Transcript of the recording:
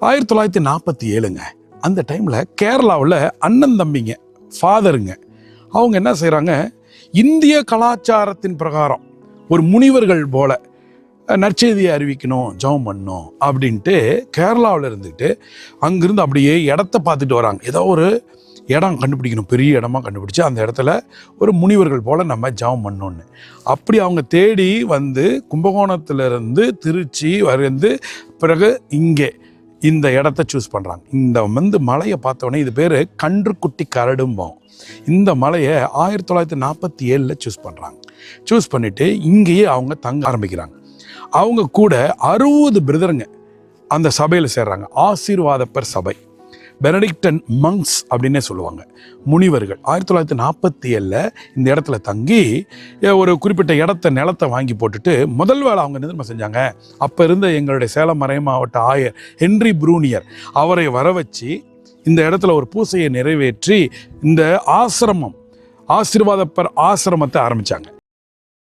ஆயிரத்தி தொள்ளாயிரத்தி நாற்பத்தி ஏழுங்க. அந்த டைமில் கேரளாவில் அண்ணன் தம்பிங்க ஃபாதருங்க அவங்க என்ன செய்கிறாங்க இந்திய கலாச்சாரத்தின் பிரகாரம் ஒரு முனிவர்கள் போல நற்செய்தியை அறிவிக்கணும் ஜெபம் பண்ணணும் அப்படின்ட்டு கேரளாவில் இருந்துட்டு அங்கிருந்து அப்படியே இடத்த பார்த்துட்டு வராங்க. ஏதோ ஒரு இடம் கண்டுபிடிக்கணும் பெரிய இடமா கண்டுபிடிச்சு அந்த இடத்துல ஒரு முனிவர்கள் போல் நம்ம ஜெபம் பண்ணோன்னு அப்படி அவங்க தேடி வந்து கும்பகோணத்திலிருந்து திருச்சி வந்து பிறகு இங்கே இந்த இடத்த சூஸ் பண்ணுறாங்க இந்த வந்து மலையை பார்த்தோன்னே இது பேர் கன்றுக்குட்டி கரடும்போம். இந்த மலையை ஆயிரத்தி தொள்ளாயிரத்தி நாற்பத்தி ஏழில் சூஸ் பண்ணுறாங்க சூஸ் பண்ணிவிட்டு இங்கேயே அவங்க தங்க ஆரம்பிக்கிறாங்க. அவங்க கூட அறுபது பிரதருங்க அந்த சபையில் சேர்றாங்க. ஆசீர்வாதப்பர் சபை. பெனடிக்டன் மங்ஸ் அப்படின்னே சொல்லுவாங்க. முனிவர்கள். ஆயிரத்தி தொள்ளாயிரத்தி நாற்பத்தி ஏழில் இந்த இடத்துல தங்கி ஒரு குறிப்பிட்ட இடத்த நிலத்தை வாங்கி போட்டுட்டு முதல் வேலை அவங்க என்ன செஞ்சாங்க? அப்போ இருந்த எங்களுடைய சேலம் மறை மாவட்ட ஆயர் ஹென்றி ப்ரூனியர் அவரை வர வச்சு இந்த இடத்துல ஒரு பூசையை நிறைவேற்றி இந்த ஆசிரமம் ஆசீர்வாதப்பர் ஆசிரமத்தை ஆரம்பித்தாங்க